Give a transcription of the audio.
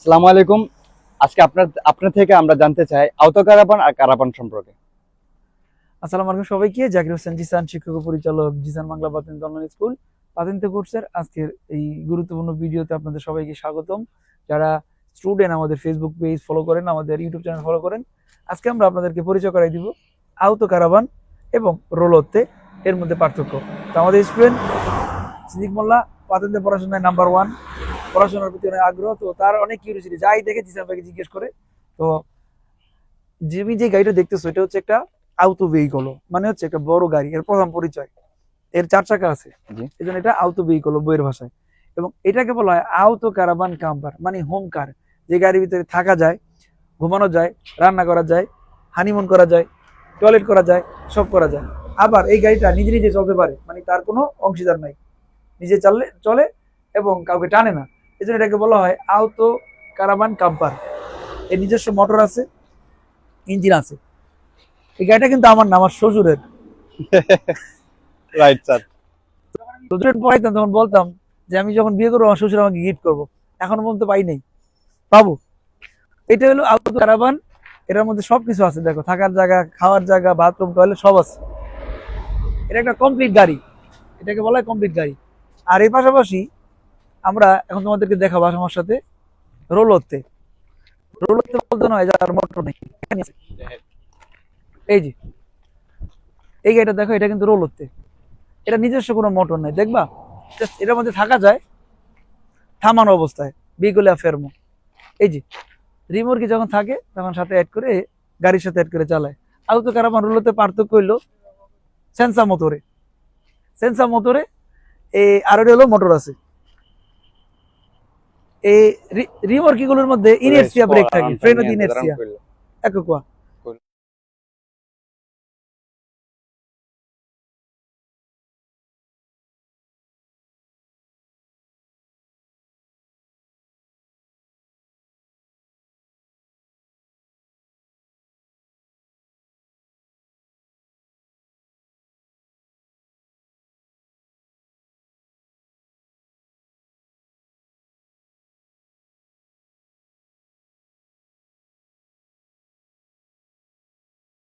আসসালামু আলাইকুম। আজকে আপনার আপনার থেকে আমরা জানতে চাই আওতো কারাবান আর কারাবান সম্পর্কে। আসসালামু আলাইকুম সবাইকে, জাকির হোসেন জিসান, শিক্ষক পরিচালক জিসান বাংলা পাতেন্ট অনলাইন স্কুল পাতেন্তে কোর্সের আজকের এই গুরুত্বপূর্ণ ভিডিওতে আপনাদের সবাইকে স্বাগতম। যারা স্টুডেন্ট আমাদের ফেসবুক পেজ ফলো করেন, আমাদের ইউটিউব চ্যানেল ফলো করেন, আজকে আমরা আপনাদেরকে পরিচয় করাই দিব আউতো কারাবান এবং রোলতে এর মধ্যে পার্থক্য। তো আমাদের স্টুডেন্ট সিদ্দিক মোল্লা পাতেন্তে পড়াশোনায় নাম্বার ওয়ান পড়াশোনার প্রতি অনেক আগ্রহ তো তার অনেক কিউরিয়াসিটি যাই দেখে জিসান ভাইকে জিজ্ঞেস করে তো জিমি যে গাড়িটা দেখতেছো এটা হচ্ছে একটা আউতো ভেহিকল মানে হচ্ছে একটা বড় গাড়ি এর প্রথম পরিচয়। এর চার চাকা আছে। এই জন্য এটা আউতো ভেহিকল বইয়ের ভাষায়। এবং এটাকে বলা হয় আউতো কারাবান কাম্পার মানে হোম কার যে গাড়ির ভিতরে থাকা যায় ঘুমানো যায় রান্না করা যায় হানিমুন করা যায় টয়লেট করা যায় সব করা যায়। আবার এই গাড়িটা নিজে নিজে চলতে পারে মানে তার কোনো অংশীদার নাই। নিজে চাললে চলে এবং কাউকে টানে না। এই জন্য এটাকে বলা হয় আউতো কারাবান কাম্পার। এর নিজস্ব মোটর আছে ইঞ্জিন আছে। এই গাড়িটা কিন্তু আমার না আমার শ্বশুরের। রাইট স্যার শ্বশুরের পড়াইতাম তখন বলতাম যে আমি যখন বিয়ে করব আমার শ্বশুর আমাকে গিফট করব। এখনও পর্যন্ত পাই নাই। পাবো। এটা হলো আউটো কারাবান। এটার মধ্যে সবকিছু আছে দেখো থাকার জায়গা খাওয়ার জায়গা বাথরুম টয়লেট সব আছে। এটা একটা কমপ্লিট গাড়ি। এটাকে বলা হয় কমপ্লিট গাড়ি। আর এর পাশাপাশি আমরা এখন তোমাদেরকে দেখাবো আমার সাথে রোলতে রোলতে বলতে নয়, যার মোটর নেই। এই যে। এই গাড়িটা দেখো, এটা কিন্তু রোল রোলতে এটা নিজস্ব কোনো মোটর নেই, দেখবা? এটার মধ্যে থাকা যায়, থামানো অবস্থায় বিগুলা ফেরমো এই যে, রিমোরকি যখন থাকে, তখন সাথে অ্যাড করে, গাড়ির সাথে অ্যাড করে চালায়। আউতো কারাবান রুলোতে পার্থক্য হইল? সেন্সা মোটরে সেন্সা মোটরে এই আর একটা হলো মোটর আছে। এই রিমোরকি গুলোর মধ্যে ইনার্সিয়া ব্রেক থাকে ফ্রেন ইনার্সিয়া এক কোয়া